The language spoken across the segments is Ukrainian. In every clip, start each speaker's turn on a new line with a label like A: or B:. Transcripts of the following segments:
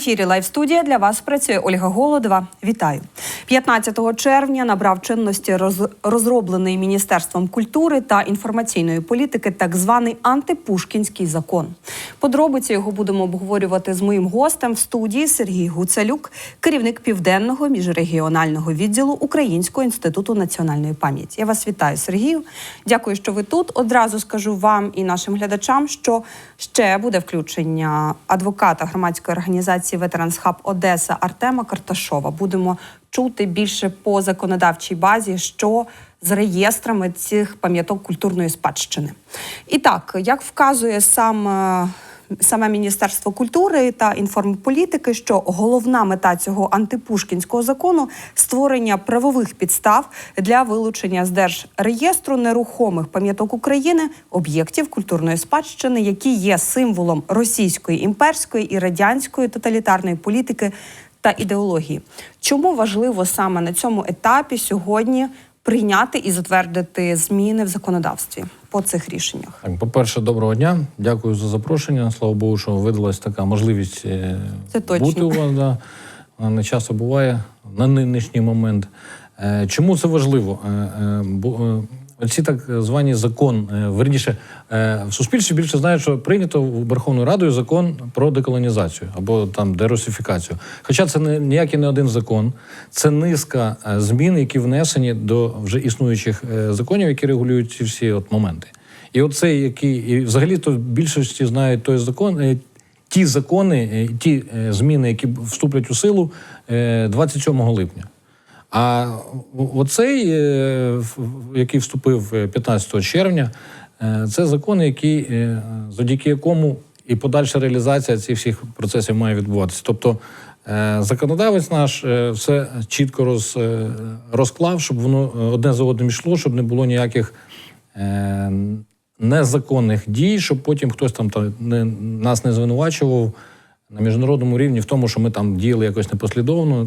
A: ефірі Лайв студія для вас працює Ольга Голодова. Вітаю 15 червня. Набрав чинності роз- розроблений міністерством культури та інформаційної політики так званий антипушкінський закон. Подробиці його будемо обговорювати з моїм гостем в студії Сергій Гуцалюк, керівник південного міжрегіонального відділу Українського інституту національної пам'яті. Я вас вітаю, Сергію. Дякую, що ви тут. Одразу скажу вам і нашим глядачам, що ще буде включення адвоката громадської організації Ветеранс Хаб Одеса Артема Карташова. Будемо чути більше по законодавчій базі, що з реєстрами цих пам'яток культурної спадщини. І так, як вказує сам. Саме Міністерство культури та інформполітики, що головна мета цього антипушкінського закону створення правових підстав для вилучення з держреєстру нерухомих пам'яток України об'єктів культурної спадщини, які є символом російської імперської і радянської тоталітарної політики та ідеології. Чому важливо саме на цьому етапі сьогодні прийняти і затвердити зміни в законодавстві по цих рішеннях?
B: Так, по-перше, доброго дня. Дякую за запрошення. Слава Богу, що видалась така можливість е,
A: Це точно.
B: бути у вас. Да. Не часто буває на нинішній момент. Е, Чому це важливо? Е, е, е, Оці так звані закон, е, верніше, е, в суспільстві більше знають, що прийнято Верховною Радою закон про деколонізацію або там дерусифікацію. Хоча це не ніякий не один закон, це низка е, змін, які внесені до вже існуючих е, законів, які регулюють ці всі от моменти. І оцей, який і взагалі то в більшості знають той закон. е, Ті закони, е, ті е, зміни, які вступлять у силу е, 27 липня. А оцей, е, який вступив е, 15 червня, е, це закон, який, е, завдяки якому і подальша реалізація цих всіх процесів має відбуватися. Тобто е, законодавець наш е, все чітко роз, е, розклав, щоб воно е, одне за одним йшло, щоб не було ніяких е, незаконних дій, щоб потім хтось там та, не, нас не звинувачував на міжнародному рівні в тому, що ми там діяли якось непослідовно,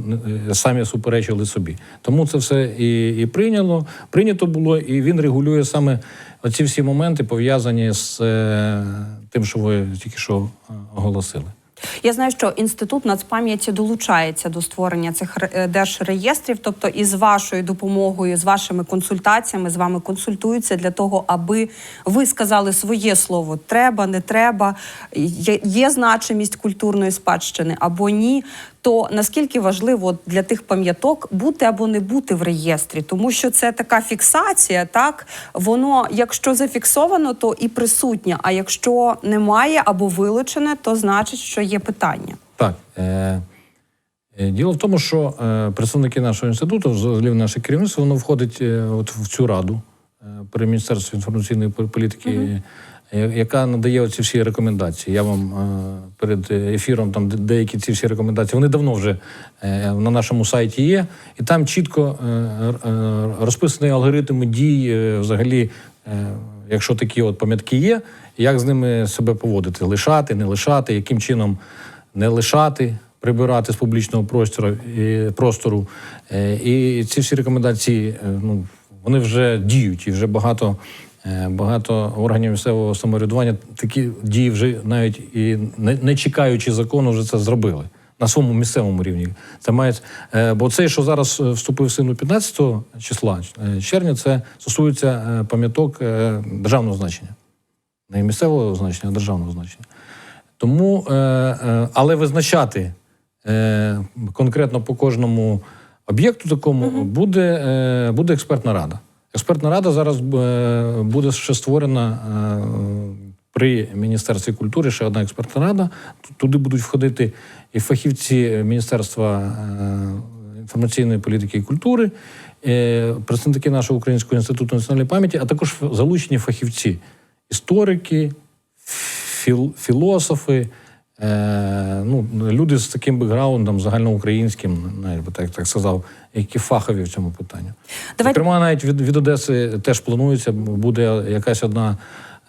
B: е, самі суперечили собі. Тому це все і, і прийняло, прийнято було, і він регулює саме оці всі моменти, пов'язані з е, тим, що ви тільки що е, оголосили.
A: Я знаю, що інститут нацпам'яті долучається до створення цих е, держреєстрів, тобто із вашою допомогою, з вашими консультаціями, з вами консультуються для того, аби ви сказали своє слово: треба, не треба, є значимість культурної спадщини або ні. То наскільки важливо для тих пам'яток бути або не бути в реєстрі, тому що це така фіксація, так воно, якщо зафіксовано, то і присутнє. А якщо немає або вилучене, то значить, що є питання.
B: Так. Е, е, діло в тому, що е, представники нашого інституту, взагалі наше керівництво, воно входить е, от в цю раду при Міністерстві інформаційної політики, е, яка надає оці всі рекомендації. Я вам е, перед ефіром там де- деякі ці всі рекомендації, вони давно вже е, на нашому сайті є, і там чітко е, р- е, розписаний алгоритм дій взагалі. Якщо такі от пам'ятки є, як з ними себе поводити, лишати, не лишати, яким чином не лишати, прибирати з публічного простору, і, простору. І ці всі рекомендації ну, вони вже діють, і вже багато, багато органів місцевого самоврядування такі дії вже навіть і не, не чекаючи закону, вже це зробили. На своєму місцевому рівні це має е, бо цей, що зараз е, вступив в силу 15 числа е, червня, це стосується е, пам'яток е, державного значення, не місцевого значення, а державного значення. Тому, е, е, але визначати е, конкретно по кожному об'єкту такому буде, е, буде експертна рада. Експертна рада зараз е, буде ще створена е, при Міністерстві культури, ще одна експертна рада. Туди будуть входити і фахівці Міністерства е, інформаційної політики і культури, представники нашого Українського інституту національної пам'яті, а також залучені фахівці, історики, філ, філософи, ну, люди з таким бекграундом загальноукраїнським, навіть би так, так сказав, які фахові в цьому питанні.
A: Давайте-
B: Зокрема, навіть від, від Одеси теж планується, буде якась одна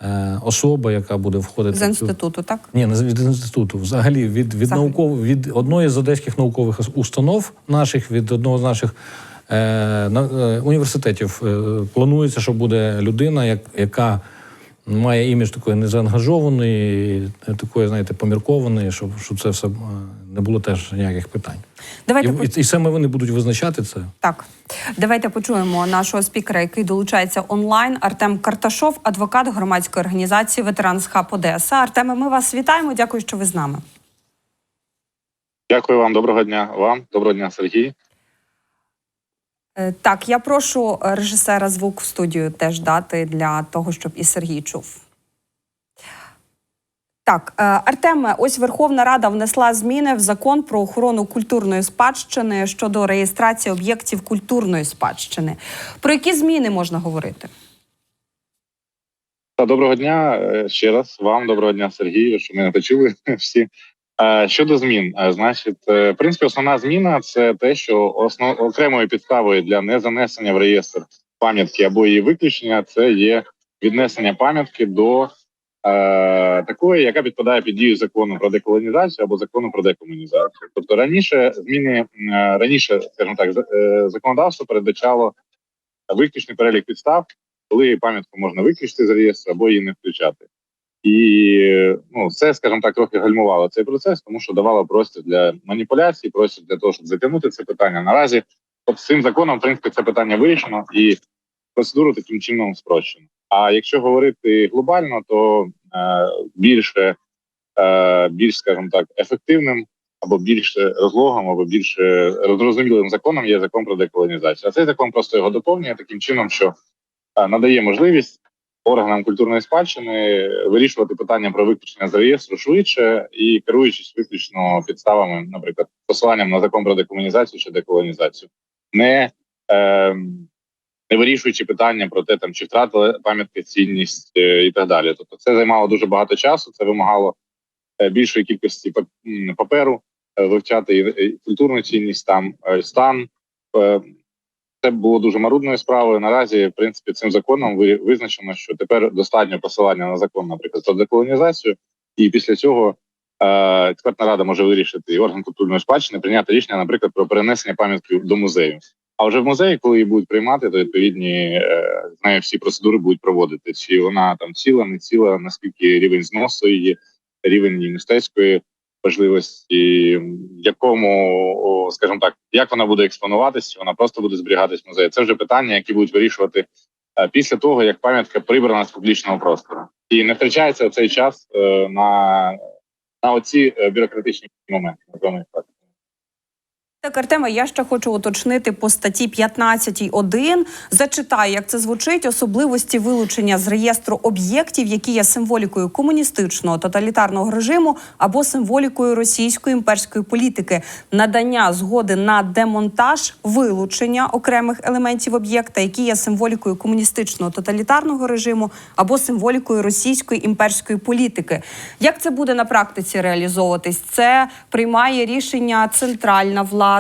B: е, особа, яка буде входити
A: З
B: в цю-
A: інституту, так?
B: ні, не з- від інституту. Взагалі від, від науково від одної з одеських наукових установ наших, від одного з наших е, на, е, університетів е, планується, що буде людина, як, яка має імідж такої незаангажованої, такої, знаєте, поміркованої, щоб, щоб це все е, не було теж ніяких питань.
A: Давайте
B: І,
A: по-
B: і, і саме вони будуть визначати це.
A: так. Давайте почуємо нашого спікера, який долучається онлайн. Артем Карташов, адвокат громадської організації Ветеран з хаб Одеса. Артеме, ми вас вітаємо. Дякую, що ви з нами.
C: Дякую вам, доброго дня вам, доброго дня, Сергій.
A: Е, Так, я прошу е, режисера звук в студію теж дати для того, щоб і Сергій чув. Так, е, Артеме, ось Верховна Рада внесла зміни в закон про охорону культурної спадщини щодо реєстрації об'єктів культурної спадщини. Про які зміни можна говорити?
C: Та доброго дня ще раз вам, доброго дня, Сергію, що мене почули всі. Щодо змін, значить, е, в принципі, основна зміна це те, що основ окремою підставою для незанесення в реєстр пам'ятки або її виключення це є віднесення пам'ятки до е, такої, яка підпадає під дію закону про деколонізацію або закону про декомунізацію. Тобто раніше зміни е, раніше, скажімо так, е, законодавство передбачало виключний перелік підстав, коли пам'ятку можна виключити з реєстру або її не включати. І ну, це, скажімо так, трохи гальмувало цей процес, тому що давало простір для маніпуляцій, простір для того, щоб затягнути це питання. Наразі, от цим законом, в принципі, це питання вирішено і процедуру таким чином спрощено. А якщо говорити глобально, то е, більше, е, більш, скажімо так, ефективним або більш розлогом, або більш зрозумілим законом є закон про деколонізацію. А цей закон просто його доповнює таким чином, що е, надає можливість органам культурної спадщини вирішувати питання про виключення з реєстру швидше і керуючись виключно підставами, наприклад, посиланням на закон про декомунізацію чи деколонізацію, не, е, не вирішуючи питання про те, там чи втратили пам'ятки цінність е, і так далі. Тобто, це займало дуже багато часу. Це вимагало е, більшої кількості пап- паперу, е, вивчати і культурну цінність, там е, стан. Це було дуже марудною справою. Наразі, в принципі, цим законом ви- визначено, що тепер достатньо посилання на закон, наприклад, про деколонізацію, і після цього е, експертна рада може вирішити і орган культурної спадщини прийняти рішення, наприклад, про перенесення пам'ятки до музею. А вже в музеї, коли її будуть приймати, то відповідні е, з нею всі процедури будуть проводити. Чи вона там ціла, не ціла, наскільки рівень зносу її, рівень мистецької важливості, якому, скажімо так, як вона буде експонуватись, чи вона просто буде зберігатись в музеї. Це вже питання, які будуть вирішувати е, після того, як пам'ятка прибрана з публічного простору, і не втрачається цей час е, на, на оці е, бюрократичні моменти. Так.
A: Так, Артема, я ще хочу уточнити по статті 15.1. Зачитаю, як це звучить: особливості вилучення з реєстру об'єктів, які є символікою комуністичного тоталітарного режиму або символікою російської імперської політики, надання згоди на демонтаж, вилучення окремих елементів об'єкта, які є символікою комуністичного тоталітарного режиму або символікою російської імперської політики. Як це буде на практиці реалізовуватись? Це приймає рішення центральна влада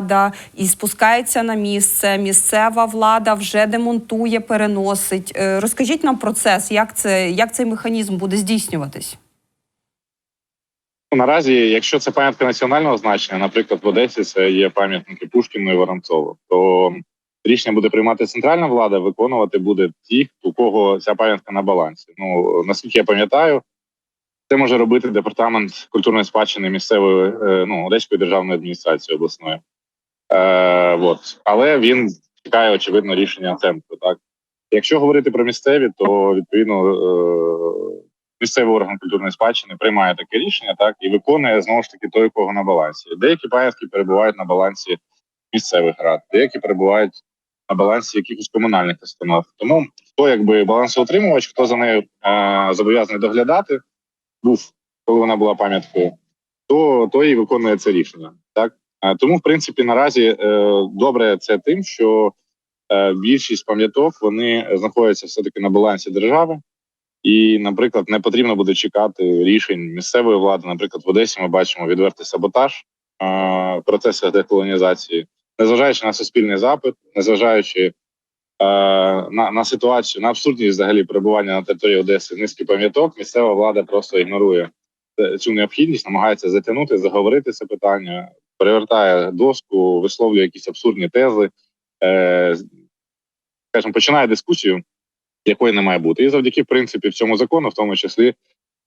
A: і спускається на місце. Місцева влада вже демонтує, переносить. Е, Розкажіть нам процес, як це як цей механізм буде здійснюватись?
C: Наразі, якщо це пам'ятка національного значення, наприклад, в Одесі це є пам'ятники Пушкіну і Воронцову, то рішення буде приймати центральна влада, виконувати буде ті, у кого ця пам'ятка на балансі. Ну наскільки я пам'ятаю, це може робити департамент культурної спадщини місцевої е, ну Одеської державної адміністрації обласної. Е, от. Але він чекає, очевидно, рішення центру. Так, якщо говорити про місцеві, то відповідно е, місцевий орган культурної спадщини приймає таке рішення, так і виконує знову ж таки той, кого на балансі. Деякі пам'ятки перебувають на балансі місцевих рад, деякі перебувають на балансі якихось комунальних установ. Тому хто якби балансоутримувач, хто за нею е, зобов'язаний доглядати, був коли вона була пам'яткою, то, то і виконує це рішення. Е, тому, в принципі, наразі е, добре це тим, що е, більшість пам'яток вони знаходяться все таки на балансі держави. І, наприклад, не потрібно буде чекати рішень місцевої влади. Наприклад, в Одесі ми бачимо відвертий саботаж в процесах деколонізації, незважаючи на суспільний запит, незважаючи на, на ситуацію, на абсурдність взагалі перебування на території Одеси низки пам'яток, місцева влада просто ігнорує цю необхідність, намагається затягнути, заговорити це питання, перевертає доску, висловлює якісь абсурдні тези, е, скажімо, починає дискусію якої не має бути. І завдяки в принципі в цьому закону, в тому числі,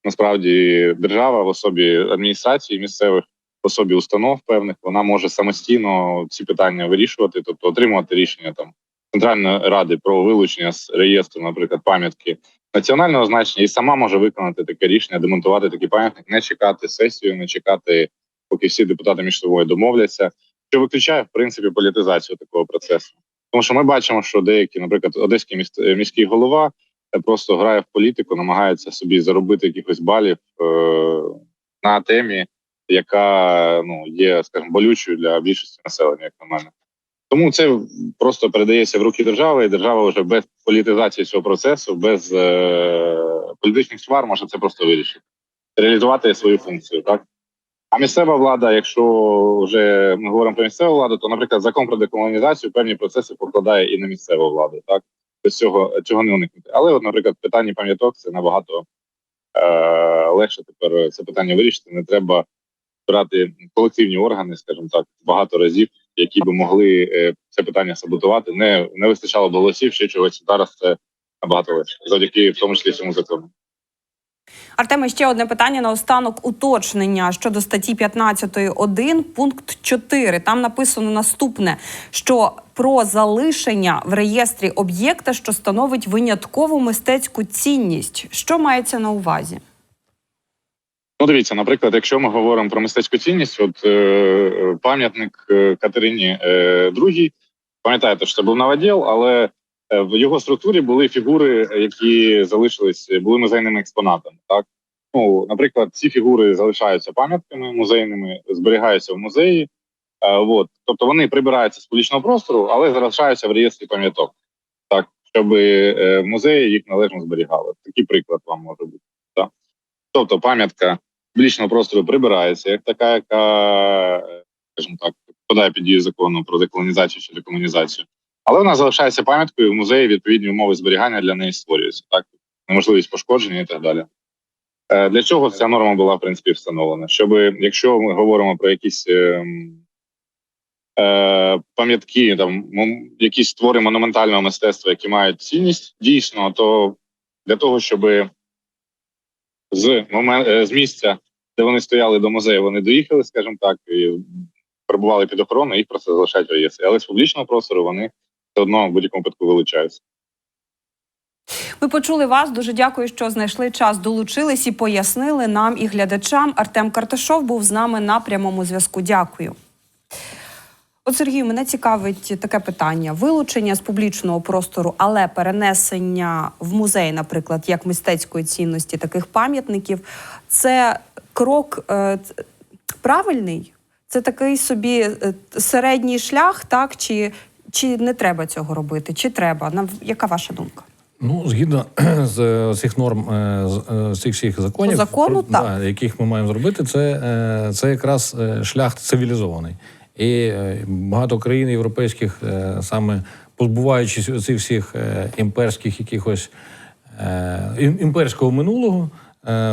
C: насправді держава в особі адміністрації місцевих, в особі установ певних, вона може самостійно ці питання вирішувати, тобто отримувати рішення там Центральної ради про вилучення з реєстру, наприклад, пам'ятки національного значення, і сама може виконати таке рішення, демонтувати такий пам'ятник, не чекати сесію, не чекати, поки всі депутати між собою домовляться, що виключає в принципі політизацію такого процесу. Тому що ми бачимо, що деякі, наприклад, одеський міст, е, міський голова е, просто грає в політику, намагається собі заробити якихось балів е, на темі, яка ну є, скажімо, болючою для більшості населення, як на мене. Тому це просто передається в руки держави, і держава вже без політизації цього процесу, без е, політичних свар може це просто вирішити, реалізувати свою функцію, так. А місцева влада, якщо вже ми говоримо про місцеву владу, то, наприклад, закон про деколонізацію певні процеси покладає і на місцеву владу, так без цього цього не уникнути. Але, от, наприклад, питання пам'яток це набагато е, легше тепер це питання вирішити. Не треба брати колективні органи, скажімо так, багато разів, які би могли е, це питання саботувати. Не не вистачало голосів, ще чогось. Зараз це набагато легше, завдяки в тому числі цьому закону.
A: Артеме, ще одне питання на останок уточнення щодо статті 15.1 пункт 4. Там написано наступне: що про залишення в реєстрі об'єкта, що становить виняткову мистецьку цінність. Що мається на увазі?
C: Ну, дивіться, наприклад, якщо ми говоримо про мистецьку цінність, от е, пам'ятник е, Катерині е, пам'ятаєте, що це був новоділ, але в його структурі були фігури, які залишились, були музейними експонатами. Так, ну, наприклад, ці фігури залишаються пам'ятками музейними, зберігаються в музеї. Е, от, тобто вони прибираються з публічного простору, але залишаються в реєстрі пам'яток, так, щоб е, музеї їх належно зберігали. Такий приклад вам може бути. Так. Тобто пам'ятка публічного простору прибирається як така, яка, е, скажімо так, подає під дію закону про деколонізацію чи декомунізацію. Але вона залишається пам'яткою в музеї відповідні умови зберігання для неї створюються, так неможливість пошкодження і так далі. Е, Для чого ця норма була в принципі встановлена? Щоб якщо ми говоримо про якісь е, е, пам'ятки, там якісь твори монументального мистецтва, які мають цінність, дійсно, то для того, щоб з момент з місця, де вони стояли до музею, вони доїхали, скажімо так, і перебували під охороною, їх просто залишають в реєстрі. Але з публічного простору вони все одно в будь-якому випадку вилучаються.
A: Ми почули вас. Дуже дякую, що знайшли час, долучились і пояснили нам і глядачам. Артем Карташов був з нами на прямому зв'язку. Дякую. От Сергію, мене цікавить таке питання: вилучення з публічного простору, але перенесення в музей, наприклад, як мистецької цінності таких пам'ятників, це крок е, правильний? Це такий собі е, середній шлях, так? Чи, чи не треба цього робити? Чи треба? Нав- Яка ваша думка?
B: Ну, згідно з цих норм, е, з е, цих всіх законів,
A: По закону,
B: про-
A: так.
B: да, яких ми маємо зробити, це, е, це якраз е, шлях цивілізований. І е, багато країн європейських, е, саме позбуваючись цих всіх е, імперських якихось е, імперського минулого, е,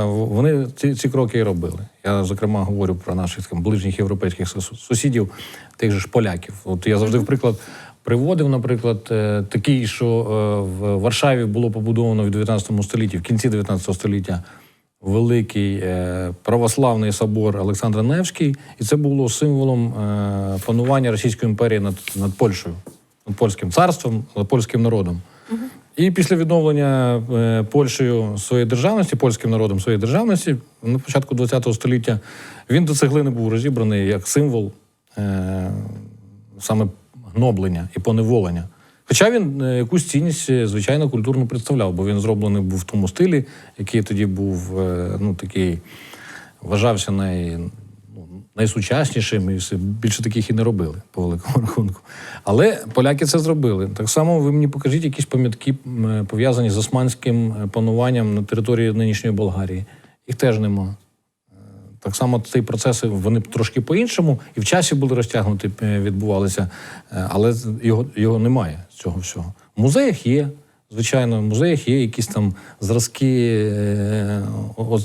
B: вони ці, ці кроки і робили. Я, зокрема, говорю про наших там, ближніх європейських сусідів, тих же ж поляків. От я завжди в приклад приводив, наприклад, е, такий, що е, в Варшаві було побудовано в 19 столітті, в кінці 19 століття. Великий е, православний собор Олександра Невський, і це було символом е, панування Російської імперії над, над Польщею, над польським царством, над польським народом. І після відновлення е, Польщею своєї державності, польським народом своєї державності, на початку ХХ століття він до цеглини був розібраний як символ е, саме гноблення і поневолення. Хоча він е, якусь цінність, звичайно, культурно представляв, бо він зроблений був в тому стилі, який тоді був ну, такий, вважався най, найсучаснішим, і все більше таких і не робили, по великому рахунку. Але поляки це зробили. Так само ви мені покажіть якісь пам'ятки, е, пов'язані з османським е, пануванням на території нинішньої Болгарії. Їх теж нема. Так само ці процеси вони трошки по-іншому і в часі були розтягнуті, е, відбувалися, е, але його, його немає цього всього. В музеях є, звичайно, в музеях є якісь там зразки е,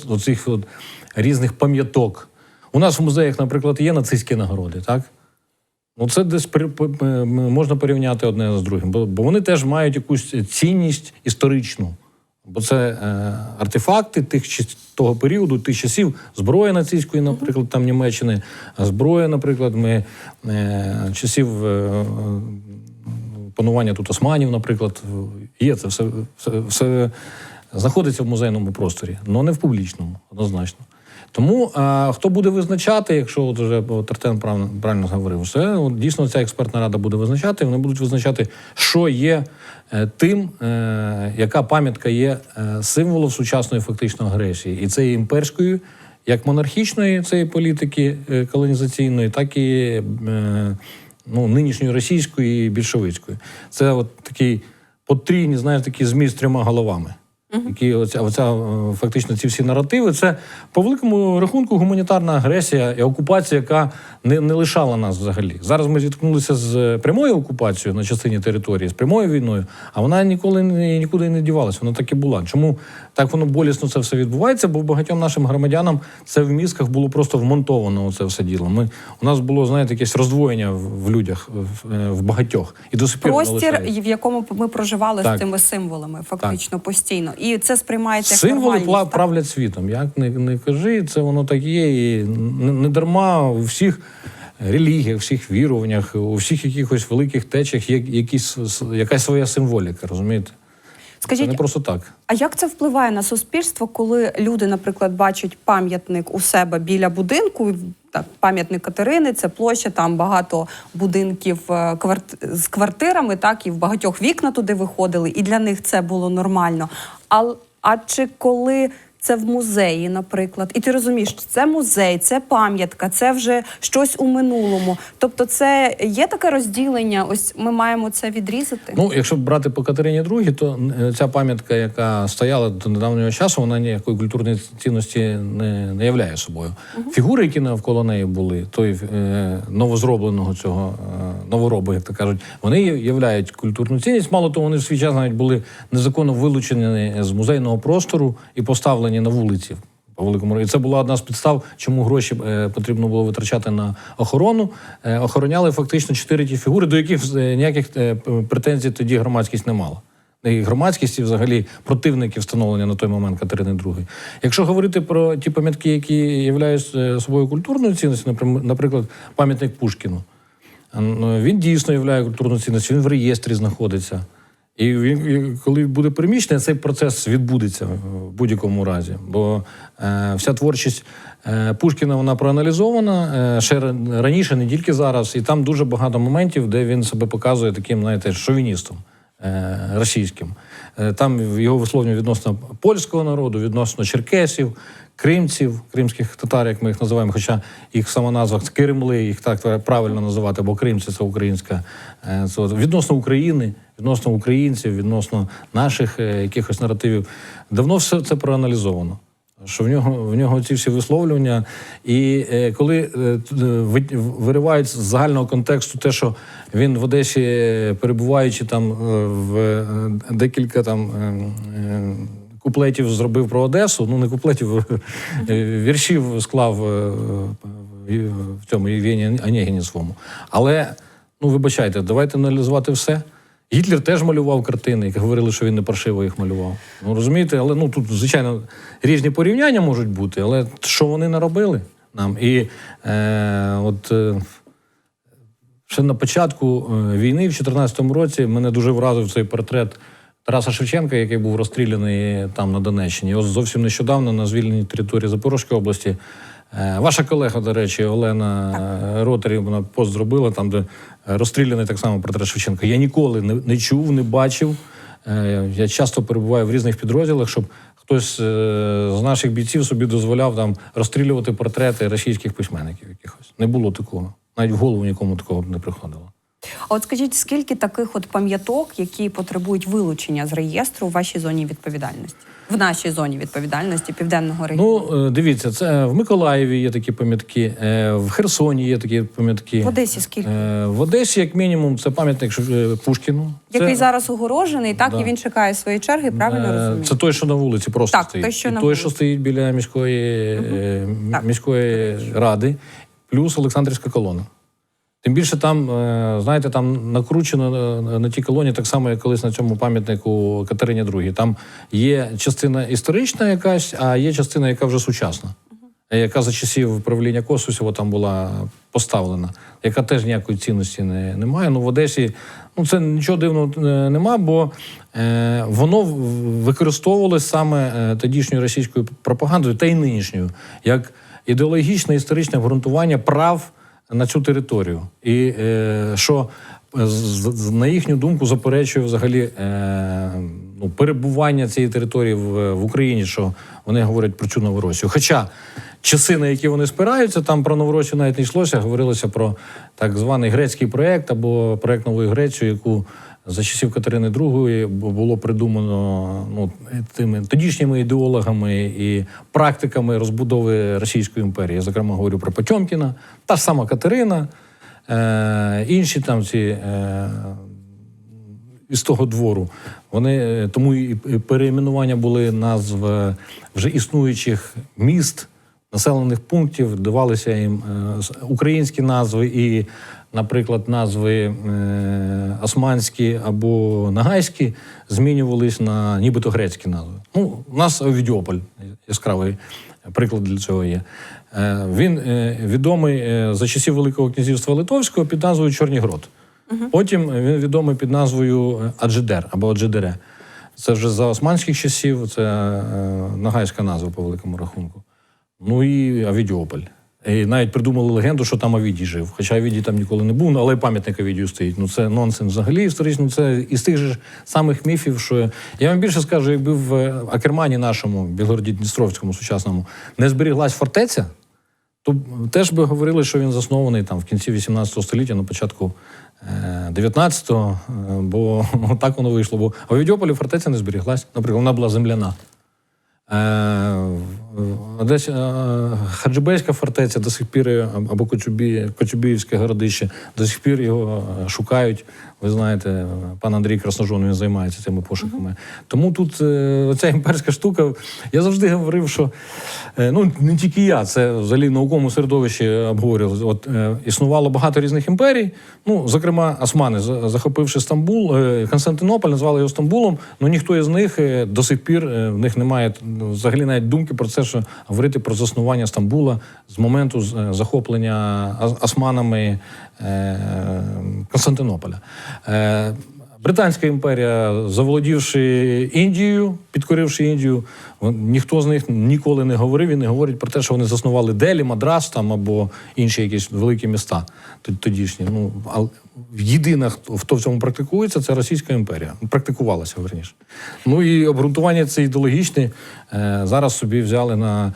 B: оцих от різних пам'яток. У нас в музеях, наприклад, є нацистські нагороди, так? Ну, це десь можна порівняти одне з другим, бо, вони теж мають якусь цінність історичну. Бо це е, артефакти тих того періоду, тих часів, зброя нацистської, наприклад, там Німеччини, зброя, наприклад, ми е, часів е, панування тут османів, наприклад, є це все, все, все знаходиться в музейному просторі, але не в публічному, однозначно. Тому а, хто буде визначати, якщо от вже от Артем правильно, правильно говорив, це от, дійсно ця експертна рада буде визначати. Вони будуть визначати, що є е, тим, е, яка пам'ятка є е, символом сучасної фактично агресії, і це є імперською, як монархічної цієї політики е, колонізаційної, так і е, ну, нинішньої російської і більшовицької. Це от такий потрійний, знаєш, такий зміст з трьома головами. Які оця, оця е, фактично ці всі наративи, це по великому рахунку гуманітарна агресія і окупація, яка не, не лишала нас взагалі. Зараз ми зіткнулися з прямою окупацією на частині території, з прямою війною, а вона ніколи нікуди не дівалася. Вона так і була. Чому так воно болісно це все відбувається? Бо багатьом нашим громадянам це в мізках було просто вмонтовано. Це все діло. Ми у нас було знаєте якесь роздвоєння в, людях в, е, в багатьох і до сих пір
A: Простір, в якому ми проживали
B: Так.
A: з цими символами, фактично постійно. І це сприймається як
B: Символи правлять світом. Як не, не кажи, це воно так є. І не, не дарма у всіх релігіях, всіх віруваннях, у всіх якихось великих течах є якісь, якась своя символіка, розумієте? Це
A: Скажіть,
B: не просто так.
A: А як це впливає на суспільство, коли люди, наприклад, бачать пам'ятник у себе біля будинку? Так, пам'ятник Катерини, це площа, там багато будинків е, кварт- з квартирами, так і в багатьох вікна туди виходили, і для них це було нормально. А, а чи коли це в музеї, наприклад, і ти розумієш, це музей, це пам'ятка, це вже щось у минулому. Тобто, це є таке розділення. Ось ми маємо це відрізати.
B: Ну, якщо брати по Катерині II, то е, ця пам'ятка, яка стояла до недавнього часу, вона ніякої культурної цінності не, не являє собою. Фігури, які навколо неї були, той е, новозробленого цього е, новоробу, як то кажуть, вони являють культурну цінність. Мало того, вони в свій час навіть були незаконно вилучені з музейного простору і поставлені на вулиці. По великому і це була одна з підстав, чому гроші е, потрібно було витрачати на охорону. Е, охороняли фактично чотири ті фігури, до яких е, ніяких претензій тоді громадськість не мала. І громадськість, і взагалі противники встановлення на той момент Катерини II. Якщо говорити про ті пам'ятки, які являють собою культурною цінністю, наприклад, пам'ятник Пушкіну, ну, він дійсно являє культурну цінність, він в реєстрі знаходиться. І він, коли буде переміщений, цей процес відбудеться в будь-якому разі. Бо е, вся творчість е, Пушкіна вона проаналізована е, ще раніше, не тільки зараз. І там дуже багато моментів, де він себе показує таким, знаєте, шовіністом е, російським. Е, там його висловлювання відносно польського народу, відносно черкесів, кримців, кримських татар, як ми їх називаємо, хоча їх назва це Киримли, їх так правильно називати, бо кримці це українська. е, Це відносно України, відносно українців, відносно наших е, якихось наративів. Давно все це проаналізовано. Що в нього в нього ці всі висловлювання, і е, коли е, е, ви- виривають з загального контексту те, що він в Одесі, перебуваючи там в декілька там е, куплетів зробив про Одесу, ну не куплетів, е, віршів склав е, в- в цьому Євгенії Онегіні своєму. Але ну вибачайте, давайте аналізувати все. Гітлер теж малював картини, які говорили, що він не паршиво їх малював. Ну розумієте, але ну тут, звичайно, різні порівняння можуть бути, але що вони наробили нам? І е, от е, ще на початку е, війни, в 2014 році, мене дуже вразив цей портрет Тараса Шевченка, який був розстріляний там на Донеччині. Ось зовсім нещодавно на звільненій території Запорізької області. Е, Ваша колега, до речі, Олена е, Ротарі, вона пост зробила там, де розстріляний так само портрет Шевченка. Я ніколи не, не чув, не бачив. Е, Я часто перебуваю в різних підрозділах, щоб хтось е, з наших бійців собі дозволяв там розстрілювати портрети російських письменників якихось. Не було такого. Навіть в голову нікому такого не приходило.
A: А от скажіть, скільки таких от пам'яток, які потребують вилучення з реєстру в вашій зоні відповідальності? В нашій зоні відповідальності південного регіону?
B: Ну, е, дивіться, це в Миколаєві є такі пам'ятки, е, в Херсоні є такі пам'ятки.
A: в Одесі скільки?
B: Е, В Одесі, як мінімум, це пам'ятник е, Пушкіну.
A: Який
B: Це-
A: зараз огорожений, так
B: Да.
A: і він чекає своєї черги, правильно
B: Е,
A: розумію?
B: Це той, що на вулиці просто
A: Так,
B: стоїть.
A: той, що
B: І
A: на
B: той,
A: вулиці.
B: що стоїть біля міської, е,
A: Так.
B: міської ради, плюс Олександрівська колона. Тим більше там, е, знаєте, там накручено е, на тій колоні, так само, як колись на цьому пам'ятнику Катерині II. Там є частина історична якась, а є частина, яка вже сучасна, яка за часів правління Косусєва там була поставлена, яка теж ніякої цінності не, не має. Ну, в Одесі ну, це нічого дивного е, нема, бо е, воно використовувалось саме тодішньою російською пропагандою та й нинішньою, як ідеологічне історичне обґрунтування прав на цю територію. І е, що е, на їхню думку заперечує взагалі е, ну, перебування цієї території в, в Україні, що вони говорять про цю Новоросію. Хоча часи, на які вони спираються, там про Новоросію навіть не йшлося, говорилося про так званий грецький проект або проект Нової Греції, яку за часів Катерини II було придумано ну, тими тодішніми ідеологами і практиками розбудови Російської імперії. Я, зокрема, говорю про Потьомкіна, та ж сама Катерина, е, інші там ці. Е, із того двору. Вони е, тому і і переіменування були назв е, вже існуючих міст, населених пунктів, давалися їм е, українські назви і, наприклад, назви е, османські або нагайські змінювались на нібито грецькі назви. Ну, у нас Овідіополь яскравий приклад для цього є. Е, Він відомий за часів Великого князівства Литовського під назвою Чорнігрод. Потім він відомий під назвою Аджидер або Аджидере. Це вже за османських часів, це нагайська назва по великому рахунку. Ну і Авідіополь. І навіть придумали легенду, що там Авідій жив. Хоча Авідій там ніколи не був, ну, але пам'ятник Авідію стоїть. Ну це нонсенс взагалі історично. Це із тих же самих міфів, що я вам більше скажу, якби в е, Акермані нашому, Білгороді Дністровському сучасному, не зберіглась фортеця, то теж би говорили, що він заснований там в кінці 18 століття, на початку е, 19-го, е, бо так воно вийшло. Бо в Авідіополі фортеця не зберіглась. Наприклад, вона була земляна. Е, Десь е, Хаджибейська фортеця до сих пір або Кочубі, Кочубіївське городище, до сих пір його е, шукають. Ви знаєте, пан Андрій Красножон він займається цими пошуками. Тому тут е, оця імперська штука. Я завжди говорив, що е, ну не тільки я, це взагалі в науковому середовищі обговорювали. От е, існувало багато різних імперій. Ну, зокрема, османи, за- захопивши Стамбул, Константинополь, назвали його Стамбулом. Ну ніхто із них до сих пір в них немає взагалі навіть думки про це, що говорити про заснування Стамбула з моменту захоплення османами Константинополя. Е, Британська імперія, заволодівши Індією, підкоривши Індію, ніхто з них ніколи не говорив і не говорить про те, що вони заснували Делі, Мадрас там або інші якісь великі міста тодішні. Ну а єдина, хто, в цьому практикується, це Російська імперія. Практикувалася верніше. Ну і обґрунтування це ідеологічне. Е, зараз собі взяли на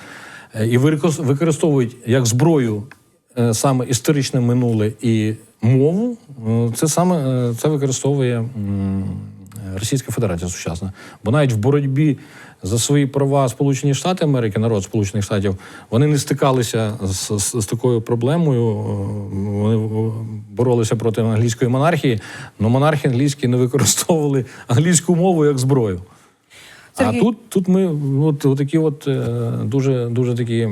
B: е, і використовують як зброю е, саме історичне минуле і мову, е, це саме е, це використовує Російська Федерація сучасна. Бо навіть в боротьбі за свої права Сполучені Штати Америки, народ Сполучених Штатів, вони не стикалися з, з, з такою проблемою. е, Вони е, боролися проти англійської монархії, але монархи англійські не використовували англійську мову як зброю.
A: Сергій.
B: А тут, тут ми от, от такі от е, дуже, дуже такі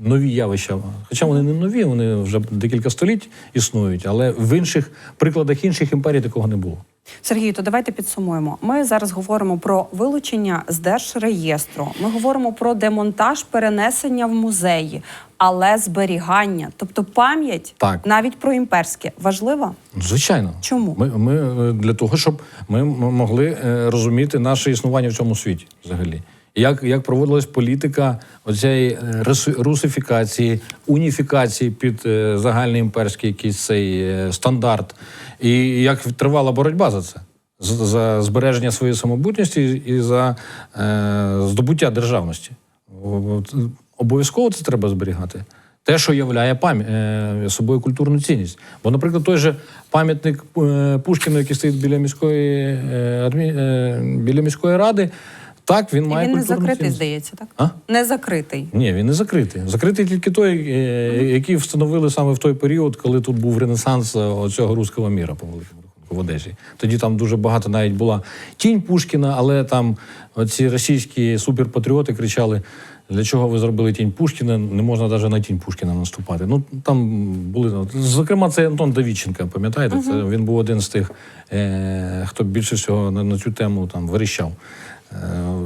B: нові явища. Хоча вони не нові, вони вже декілька століть існують, але в інших прикладах інших імперій такого не було.
A: Сергій, то давайте підсумуємо. Ми зараз говоримо про вилучення з держреєстру. Ми говоримо про демонтаж, перенесення в музеї, але зберігання, тобто пам'ять
B: Так.
A: навіть про імперське, важлива.
B: Звичайно.
A: Чому?
B: Ми, ми е, для того, щоб ми могли е, розуміти наше існування в цьому світі взагалі. Як, як проводилась політика оцієї е, русифікації, уніфікації під е, загальний імперський якийсь цей е, стандарт, і як тривала боротьба за це, за, збереження своєї самобутності і за е, здобуття державності. Обов'язково це треба зберігати. Те, що являє пам'ять собою культурну цінність. Бо, наприклад, той же пам'ятник Пушкіну, який стоїть біля міської біля міської ради, так він
A: І
B: має
A: він не закритий,
B: цінність.
A: здається, так?
B: А?
A: Не закритий.
B: Ні, він не закритий. Закритий тільки той, е, який встановили саме в той період, коли тут був ренесанс е, оцього руського міра, по великому рахунку. в Одесі. Тоді там дуже багато навіть була тінь Пушкіна, але там оці російські суперпатріоти кричали. Для чого ви зробили тінь Пушкіна? Не можна навіть на тінь Пушкіна наступати. Ну там були ну, зокрема, це Антон Давідченко, пам'ятаєте? Це він був один з тих, е, хто більше всього на, на цю тему там верещав, е,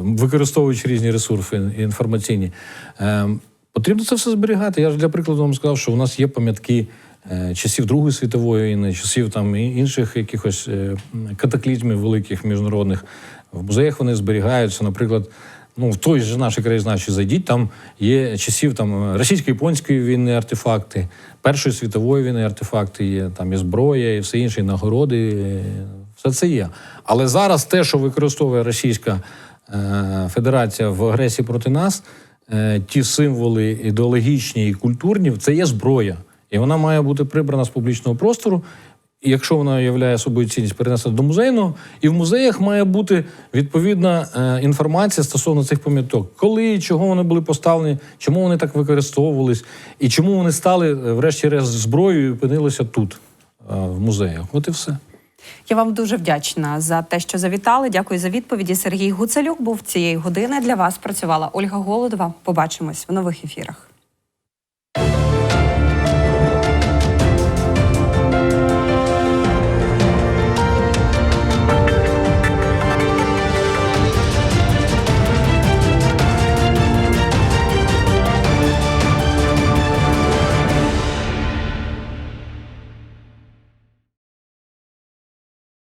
B: використовуючи різні ресурси інформаційні. Е, потрібно це все зберігати. Я ж для прикладу вам сказав, що у нас є пам'ятки е, часів Другої світової війни, часів там інших якихось е, катаклізмів великих міжнародних. В музеях вони зберігаються, наприклад. Ну, в той же нашій краєзнавчі зайдіть, там є часів там російсько-японської війни артефакти, Першої світової війни артефакти є, там і зброя, і все інше, і нагороди, е, все це є. Але зараз те, що використовує Російська е, Федерація в агресії проти нас, е, ті символи ідеологічні і культурні, це є зброя. І вона має бути прибрана з публічного простору. І якщо вона являє собою цінність перенесена до музейного, і в музеях має бути відповідна е, інформація стосовно цих пам'яток, коли, чого вони були поставлені, чому вони так використовувались, і чому вони стали, врешті-решт, зброєю і опинилися тут, в музеях. От і все.
A: Я вам дуже вдячна за те, що завітали. Дякую за відповіді. Сергій Гуцелюк був цієї години. Для вас працювала Ольга Голодова. Побачимось в нових ефірах.